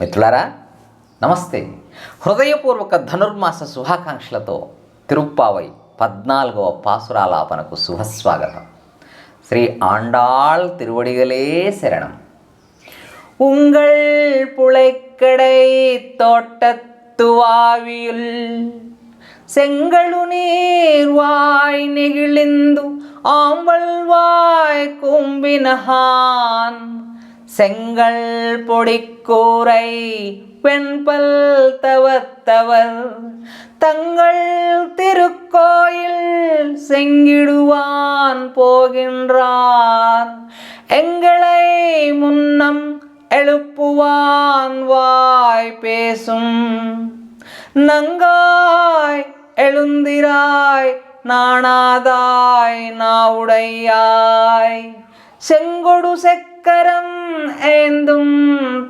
మిత్రులారా నమస్తే హృదయపూర్వక ధనుర్మాస శుభాకాంక్షలతో తిరుప్పావై పద్నాలుగవ పాసురాలాపనకు శుభస్వాగతం శ్రీ ఆండాళ్ తిరువడిగలే శరణం உங்கள் புழைக்கடை தோட்டத்துவாவியுள் செங்கழு நீர்வாய் நெகிழிந்து ஆம்பல் வாய் கும்பினஹான் செங்கல் பொடிக்கூரை பெண்பல் தவத்தவர். தங்கள் திருக்கோயில் செங்கிடுவான் போகின்றார். எங்களை முன்னம் எழுப்புவான் வாய் பேசும். நங்காய் எழுந்திராய் நாணாதாய் நாவுடையாய். செங்கொடு செக்கரம் ஏந்தும்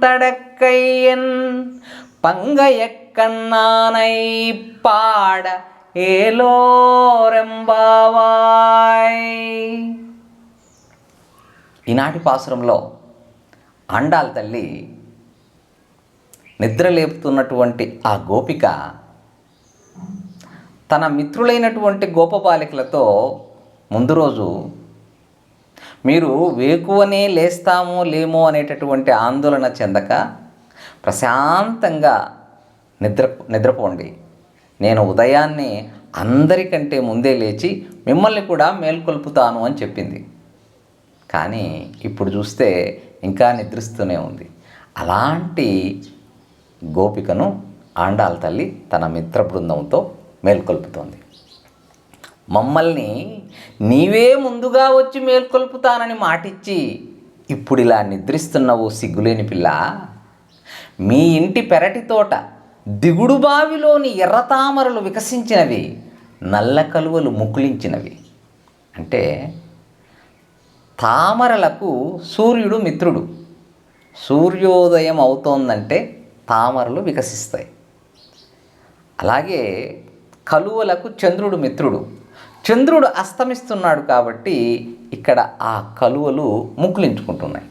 தடக்கையன் பங்கைய கண்ணானை பாட ఏలోరెంబావాయ్ ఈనాటి పాసురంలో అండాల తల్లి నిద్రలేపుతున్నటువంటి ఆ గోపిక తన మిత్రులైనటువంటి గోపబాలికలతో ముందు రోజు మీరు వేకువనే లేస్తామో లేమో అనేటటువంటి ఆందోళన చెందక ప్రశాంతంగా నిద్ర నిద్రపోండి. నేను ఉదయాన్నే అందరికంటే ముందే లేచి మిమ్మల్ని కూడా మేల్కొల్పుతాను అని చెప్పింది. కానీ ఇప్పుడు చూస్తే ఇంకా నిద్రిస్తూనే ఉంది. అలాంటి గోపికను ఆండాల తల్లి తన మిత్ర బృందంతో మేల్కొల్పుతోంది. మమ్మల్ని నీవే ముందుగా వచ్చి మేల్కొల్పుతానని మాటిచ్చి ఇప్పుడు ఇలా నిద్రిస్తున్న ఓ సిగ్గులేని పిల్ల. మీ ఇంటి పెరటి తోట దిగుడు బావిలోని ఎర్రతామరలు వికసించినవి నల్ల కలువలు ముకులించినవి అంటే తామరలకు సూర్యుడు మిత్రుడు. సూర్యోదయం అవుతోందంటే తామరలు వికసిస్తాయి. అలాగే కలువలకు చంద్రుడు మిత్రుడు. చంద్రుడు అస్తమిస్తున్నాడు కాబట్టి ఇక్కడ ఆ కలువలు ముక్కులించుకుంటున్నాయి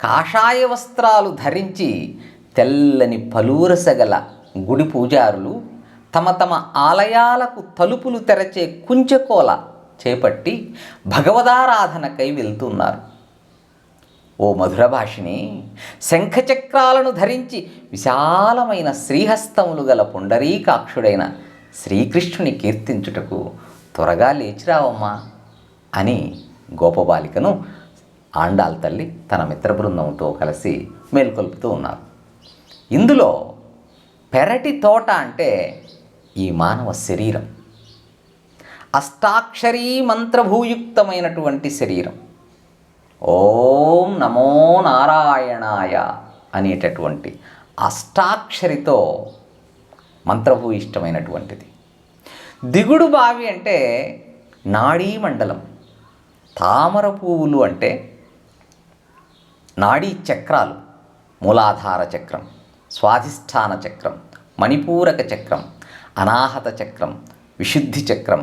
కాషాయ వస్త్రాలు ధరించి తెల్లని పలురసగల గుడి పూజారులు తమ తమ ఆలయాలకు తలుపులు తెరచే కుంచెకోల చేపట్టి భగవదారాధనకై వెళ్తున్నారు. ఓ మధుర భాషిని శంఖచక్రాలను ధరించి విశాలమైన శ్రీహస్తములు గల పుండరీకాక్షుడైన శ్రీకృష్ణుని కీర్తించుటకు త్వరగా లేచిరావమ్మా అని గోపబాలికను ఆండాల్ తల్లి తన మిత్ర బృందంతో కలిసి మేల్కొల్పుతూ ఉన్నారు. ఇందులో పెరటి తోట అంటే ఈ మానవ శరీరం. అష్టాక్షరీ మంత్రభూయుక్తమైనటువంటి శరీరం. ఓం నమో నారాయణాయ అనేటటువంటి అష్టాక్షరితో మంత్రభూయిష్టమైనటువంటిది దిగుడు బావి అంటే నాడీ మండలం. తామర పువ్వులు అంటే నాడీ చక్రాలు. మూలాధార చక్రం స్వాధిష్టాన చక్రం మణిపూరక చక్రం అనాహత చక్రం విశుద్ధి చక్రం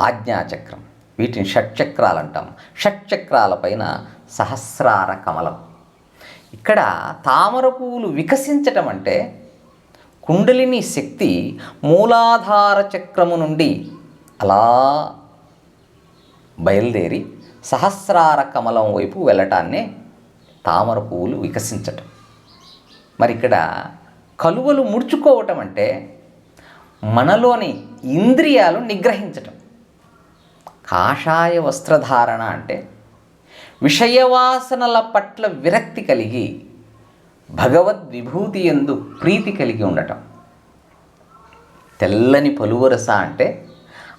ఆజ్ఞాచక్రం వీటిని షట్చక్రాలు అంటాం. షట్చక్రాల పైన సహస్రార కమలం. ఇక్కడ తామర పువ్వులు వికసించటం అంటే కుండలిని శక్తి మూలాధార చక్రము నుండి అలా బయలుదేరి సహస్రార కమలం వైపు వెళ్ళటాన్నే తామర పువ్వులు వికసించటం. మరి ఇక్కడ కలువలు ముడుచుకోవటం అంటే మనలోని ఇంద్రియాలు నిగ్రహించటం. కాషాయ వస్త్రధారణ అంటే విషయవాసనల పట్ల విరక్తి కలిగి భగవద్ విభూతి ఎందు ప్రీతి కలిగి ఉండటం. తెల్లని పలువరస అంటే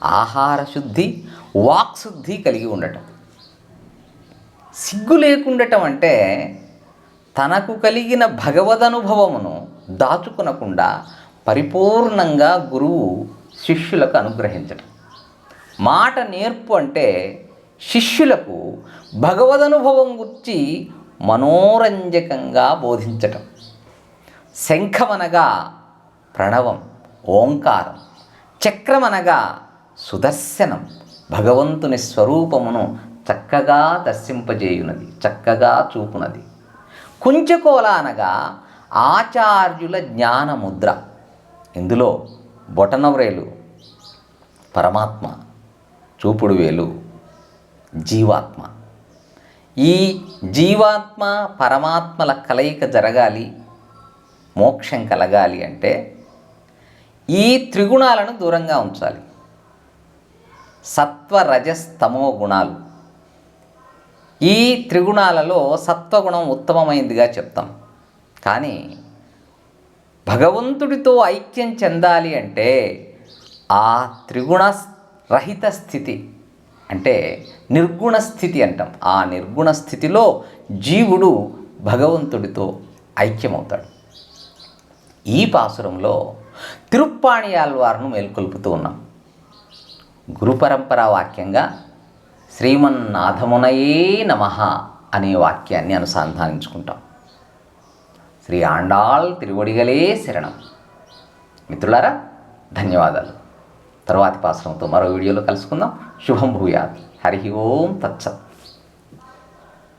ఆహార శుద్ధి వాక్శుద్ధి కలిగి ఉండటం. సిగ్గు లేకుండటం అంటే తనకు కలిగిన భగవదనుభవమును దాచుకునకుండా పరిపూర్ణంగా గురువు శిష్యులకు అనుగ్రహించటం. మాట నేర్పు అంటే శిష్యులకు భగవదనుభవం గురించి మనోరంజకంగా బోధించటం. శంఖమనగా ప్రణవం ఓంకారం. చక్రమనగా సుదర్శనం. భగవంతుని స్వరూపమును చక్కగా దర్శింపజేయునది చక్కగా చూపునది. కుంచకోల అనగా ఆచార్యుల జ్ఞానముద్ర. ఇందులో బొటనవ్రేలు పరమాత్మ చూపుడు వేలు జీవాత్మ. ఈ జీవాత్మ పరమాత్మల కలయిక జరగాలి మోక్షం కలగాలి అంటే ఈ త్రిగుణాలను దూరంగా ఉంచాలి. సత్వ రజస్తమో గుణాలు. ఈ త్రిగుణాలలో సత్వగుణం ఉత్తమమైందిగా చెప్తాం. కానీ భగవంతుడితో ఐక్యం చెందాలి అంటే ఆ త్రిగుణ రహిత స్థితి అంటే నిర్గుణ స్థితి అంటాం. ఆ నిర్గుణ స్థితిలో జీవుడు భగవంతుడితో ఐక్యమవుతాడు. ఈ పాసురంలో తిరుప్పాణియాల్వార్ను మేల్కొల్పుతూ ఉన్నాం. గురు పరంపర వాక్యంగా శ్రీమన్నాథమునయే నమ అనే వాక్యాన్ని అనుసంధానించుకుంటాం. శ్రీ ఆండాల్ తిరువడిగలే శరణం. మిత్రులారా ధన్యవాదాలు. తర్వాతి పాశ్రంతో మరో వీడియోలో కలుసుకుందాం. శుభం భూయాత్. హరి ఓం తచ్చత్